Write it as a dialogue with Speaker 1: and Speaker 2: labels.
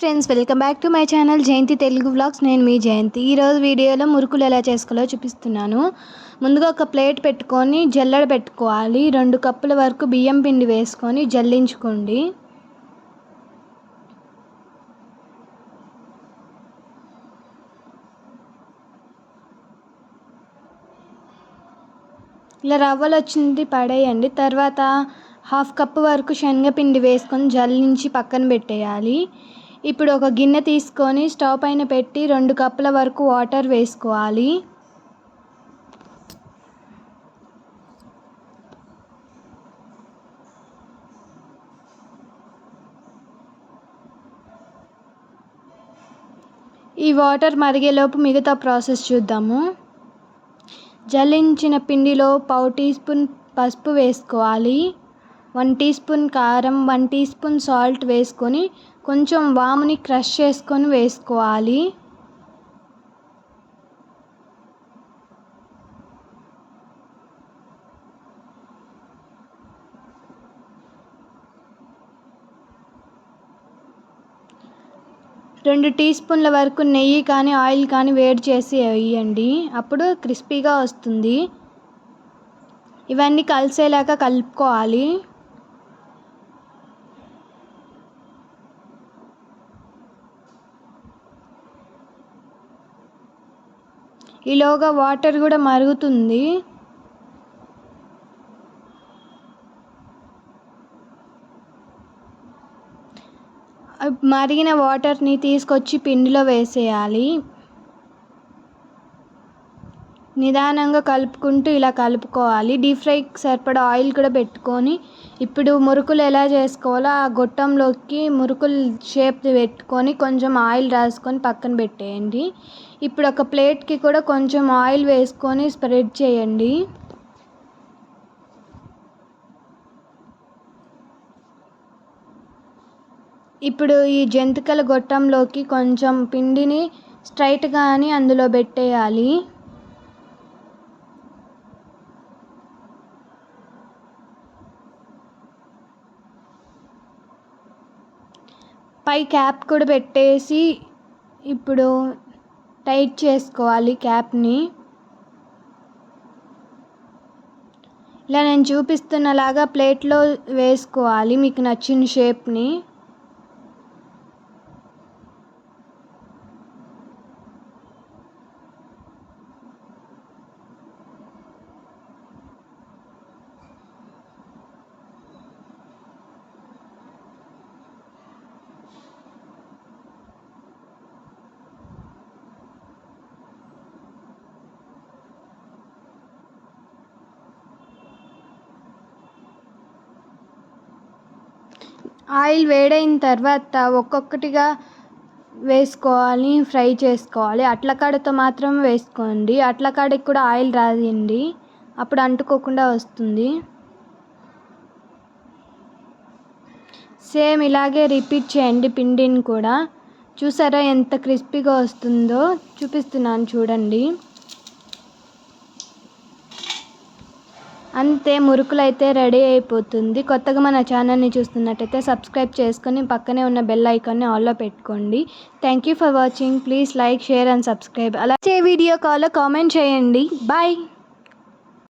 Speaker 1: Friends welcome back to my channel Jayanti Telugu vlogs. నేను మీ జయంతి. ఈరోజు వీడియోలో మురుకులు ఎలా చేసుకోవాలో చూపిస్తున్నాను. ముందుగా ఒక ప్లేట్ పెట్టుకొని జల్లెడ పెట్టుకోవాలి. రెండు కప్పుల వరకు బియ్యం పిండి వేసుకొని జల్లించుకోండి. ఇలా రవ్వలు వచ్చింది పడేయండి. తర్వాత హాఫ్ కప్ వరకు శనగపిండి వేసుకొని జల్లించి పక్కన పెట్టేయాలి. ఇప్పుడు ఒక గిన్నె తీసుకొని స్టవ్ పైన పెట్టి రెండు కప్పుల వరకు వాటర్ వేసుకోవాలి. ఈ వాటర్ మరిగేలోపు మిగతా ప్రాసెస్ చూద్దాము. జల్లించిన పిండిలో పావు టీ స్పూన్ పసుపు వేసుకోవాలి. వన్ టీ స్పూన్ కారం వన్ టీ స్పూన్ సాల్ట్ వేసుకొని కొంచెం వాముని క్రష్ చేసుకొని వేసుకోవాలి. రెండు టీ స్పూన్ల వరకు నెయ్యి కానీ ఆయిల్ కానీ వేడి చేసి వేయండి అప్పుడు క్రిస్పీగా వస్తుంది. ఇవన్నీ కలిసేలాగా కలుపుకోవాలి. ఈలోగా వాటర్ కూడా మరుగుతుంది. మరిగిన వాటర్ని తీసుకొచ్చి పిండిలో వేసేయాలి. నిదానంగా కలుపుకుంటూ ఇలా కలుపుకోవాలి. డీప్ ఫ్రైకి సరిపడా ఆయిల్ కూడా పెట్టుకొని ఇప్పుడు మురుకులు ఎలా చేసుకోవాలో ఆ గొట్టంలోకి మురుకులు షేప్ పెట్టుకొని కొంచెం ఆయిల్ రాసుకొని పక్కన పెట్టేయండి. ఇప్పుడు ఒక ప్లేట్కి కూడా కొంచెం ఆయిల్ వేసుకొని స్ప్రెడ్ చేయండి. ఇప్పుడు ఈ జంతికల గొట్టంలోకి కొంచెం పిండిని స్ట్రైట్గా అని అందులో పెట్టేయాలి. పై క్యాప్ కూడా పెట్టేసి ఇప్పుడు టైట్ చేసుకోవాలి క్యాప్ని. ఇలా నేను చూపిస్తున్నలాగా ప్లేట్లో వేసుకోవాలి మీకు నచ్చిన షేప్ని. ఆయిల్ వేడైన తర్వాత ఒక్కొక్కటిగా వేసుకోవాలి ఫ్రై చేసుకోవాలి. అట్లకాడతో మాత్రం వేసుకోండి. అట్లకాడకి కూడా ఆయిల్ రాదండి. అప్పుడు అంటుకోకుండా వస్తుంది. సేమ్ ఇలాగే రిపీట్ చేయండి పిండిని కూడా. చూసారా ఎంత క్రిస్పీగా వస్తుందో? చూపిస్తున్నాను చూడండి. అంతే మురుకులైతే రెడీ అయిపోతుంది. కొత్తగా మన ఛానల్ని చూస్తున్నట్టయితే సబ్స్క్రైబ్ చేసుకొని పక్కనే ఉన్న బెల్ ఐకాన్ని ఆల్లో పెట్టుకోండి. Thank you for watching please like share and subscribe అలా వీడియో కాల్లో కామెంట్ చేయండి. బాయ్